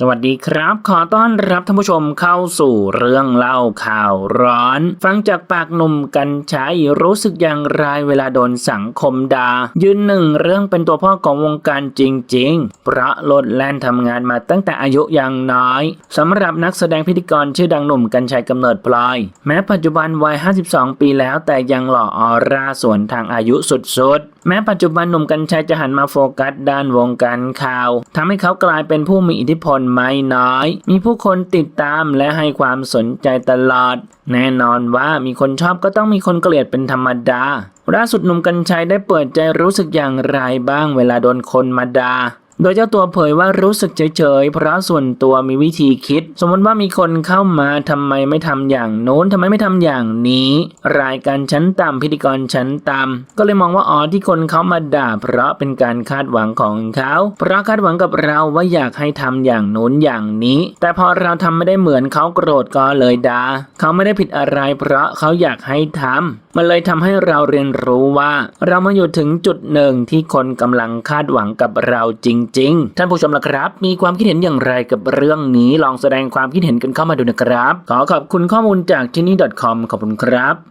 สวัสดีครับ ขอต้อนรับท่านผู้ชมเข้าสู่เรื่องเล่าข่าวร้อน ฟังจากปากหนุ่มกันชัยรู้สึกอย่างไรเวลาโดนสังคมดา่ายืนหนึ่งเรื่องเป็นตัวพ่อของวงการจริงๆ เพราะโลดแล่นทำงานมาตั้งแต่อายุยังน้อยสำหรับนักแสดงพิธีกรชื่อดังหนุ่มกันชัยกำเนิดพลอย แม้ปัจจุบันวัย 52 ปีแล้วแต่ยังหล่อออร่าส่วนทางอายุสุดๆแม้ปัจจุบันหนุ่มกันชัยจะหันมาโฟกัสด้านวงการข่าวทำให้เขากลายเป็นผู้มีอิทธิพลไม่น้อย มีผู้คนติดตามและให้ความสนใจตลอด แน่นอนว่ามีคนชอบก็ต้องมีคนเกลียดเป็นธรรมดาล่าสุดหนุ่มกัญชัยได้เปิดใจรู้สึกอย่างไรบ้างเวลาโดนคนมาดา่า โดยเจ้าตัวเผยว่ารู้สึกเฉยๆ เพราะส่วนตัวมีวิธีคิด สมมติว่ามีคนเข้ามาทำไมไม่ทำอย่างโน้นทำไมไม่ทำอย่างนี้ รายการชั้นต่ำพิธีกรชั้นต่ำก็เลยมองว่าอ๋อที่คนเขามาด่า เพราะเป็นการคาดหวังของเขาเพราะคาดหวังกับเราว่าอยากให้ทำอย่างโน้นอย่างนี้ แต่พอเราทำไม่ได้เหมือนเขาโกรธก็เลยด่าเขาไม่ได้ผิดอะไร เพราะเขาอยากให้ทำมันเลยทำให้เราเรียนรู้ว่า เรามาอยู่ถึงจุดหนึ่งที่คนกำลังคาดหวังกับเราจริงๆท่านผู้ชมล่ะครับ มีความคิดเห็นอย่างไรกับเรื่องนี้ลองแสดงความคิดเห็นกันเข้ามาดูนะครับ ขอขอบคุณข้อมูลจากที่นี่ .com ขอบคุณครับ